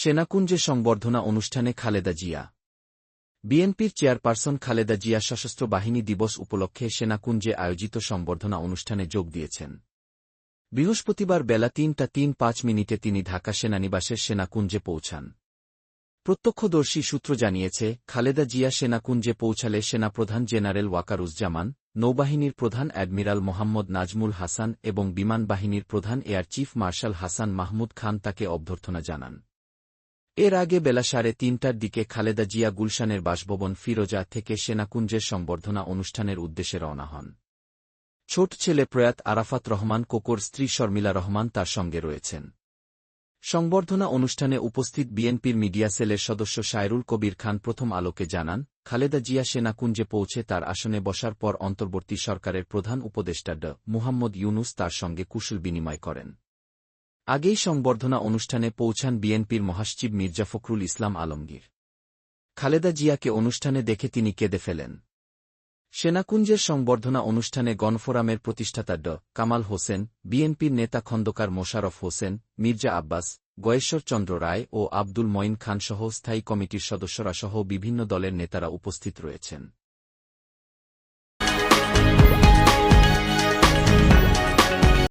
সেনাকুঞ্জে সংবর্ধনা অনুষ্ঠানে খালেদা জিয়া। বিএনপির চেয়ারপারসন খালেদা জিয়া সশস্ত্র বাহিনী দিবস উপলক্ষে সেনাকুঞ্জে আয়োজিত সংবর্ধনা অনুষ্ঠানে যোগ দিয়েছেন। বৃহস্পতিবার বেলা তিনটা তিন পাঁচ মিনিটে তিনি ঢাকা সেনানিবাসের সেনাকুঞ্জে পৌঁছান। প্রত্যক্ষদর্শী সূত্র জানিয়েছে, খালেদা জিয়া সেনাকুঞ্জে পৌঁছালে সেনাপ্রধান জেনারেল ওয়াকারুজ্জামান, নৌবাহিনীর প্রধান অ্যাডমিরাল মোহাম্মদ নাজমুল হাসান এবং বিমান বাহিনীর প্রধান air chief marshal Hasan Mahmud Khan তাকে অভ্যর্থনা জানান। এর আগে বেলা সাড়ে তিনটার দিকে খালেদা জিয়া গুলশানের বাসভবন ফিরোজা থেকে সেনাকুঞ্জের সংবর্ধনা অনুষ্ঠানের উদ্দেশ্যে রওনা হন। ছোট ছেলে প্রয়াত আরাফাত রহমান কোকর স্ত্রী শর্মিলা রহমান তার সঙ্গে রয়েছেন। সংবর্ধনা অনুষ্ঠানে উপস্থিত বিএনপির মিডিয়া সেলের সদস্য সায়রুল কবির খান প্রথম আলোকে জানান, খালেদা জিয়া সেনাকুঞ্জে পৌঁছে তার আসনে বসার পর অন্তর্বর্তী সরকারের প্রধান উপদেষ্টা ড. মুহাম্মদ ইউনুস তার সঙ্গে কুশল বিনিময় করেন। আগেই সংবর্ধনা অনুষ্ঠানে পৌঁছান বিএনপির মহাসচিব মির্জা ফখরুল ইসলাম আলমগীর। খালেদা জিয়াকে অনুষ্ঠানে দেখে তিনি কেঁদে ফেলেন। সেনাকুঞ্জের সংবর্ধনা অনুষ্ঠানে গণফোরামের প্রতিষ্ঠাতা ড কামাল হোসেন, বিএনপির নেতা খন্দকার মোশারফ হোসেন, মির্জা আব্বাস, গয়েশ্বর চন্দ্র রায় ও আব্দুল মঈন খানসহ স্থায়ী কমিটির সদস্যরা সহ বিভিন্ন দলের নেতারা উপস্থিত রয়েছেন।